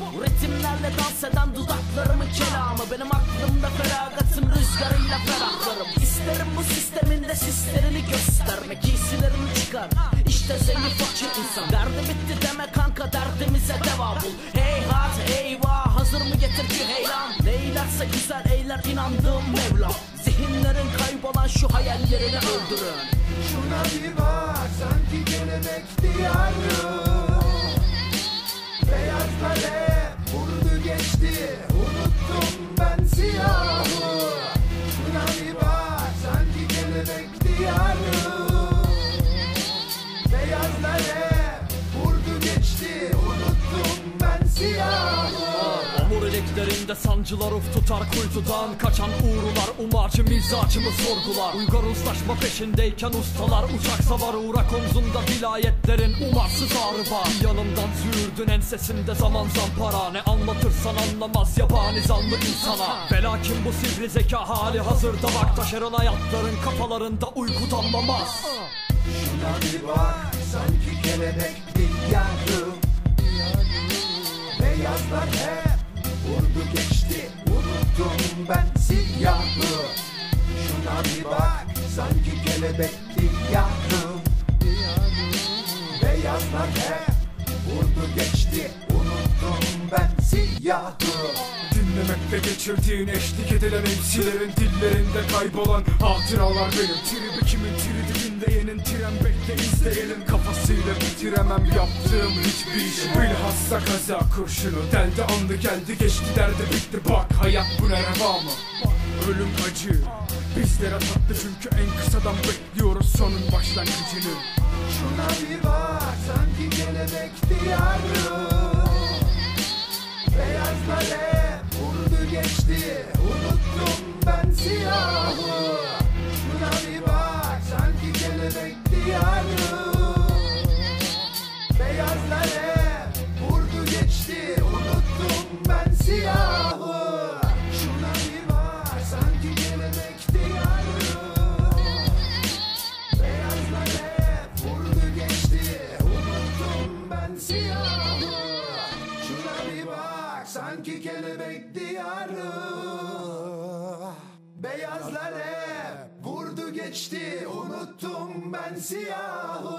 Bu ritimlerle dans eden dudaklarımın kelamı. Benim aklımda feragatım rüzgarıyla ferahlarım. İsterim bu sistemin de sislerini göstermek Giysilerini çıkar. İşte zengin fakir insan. Derdi bitti deme kanka derdimize deva bul Heyhat eyvah hazır mı getir ki heylan? Neylerse güzel eyler inandığım Mevla Zihinlerin kaybolan şu hayallerini öldürün. Şuna bir bak İliklerinde sancılar uf tutar kuytudan Kaçan uğrular umarcı mizacımı sorgular. Uygar uzlaşma peşindeyken ustalar Uçak savar uğrak omzunda vilayetlerin umarsız ağrı var. Bir yanımdan züğürdün ensesinde zaman zampara. Ne anlatırsan anlamaz yabani zanlı insana. Velakin bu sivri zeka hali hazırda bak Taşeron hayatların kafalarında uyku damlamaz Şuna bir bak sanki kelebek Ben siyahı Şuna bir bak sanki kelebek diyarı Beyazlar hep vurdu geçti Unuttum ben siyahı Dinlemekte geçirdiğin eşlik edilen MC'lerin dillerinde kaybolan hatıralar benim. Tribi kimin tri dibinde yenin tren bekle izleyenin kafasıyla bitiremem yaptığım hiçbir işi Bilhassa kaza kurşunu. Deldi andı geldi geçti derdi bitti. Bak hayat bu ne reva mı? Ölüm acı. Bizlere tatlı çünkü en kısadan bekliyoruz sonun başlangıcını. Şuna bir bak sanki kelebek diyarı Beyazlar hep vurdu geçti. Unuttum ben siyahı sanki kelebek diyarı Beyazlar hep vurdu geçti. Unuttum unuttum ben siyahı.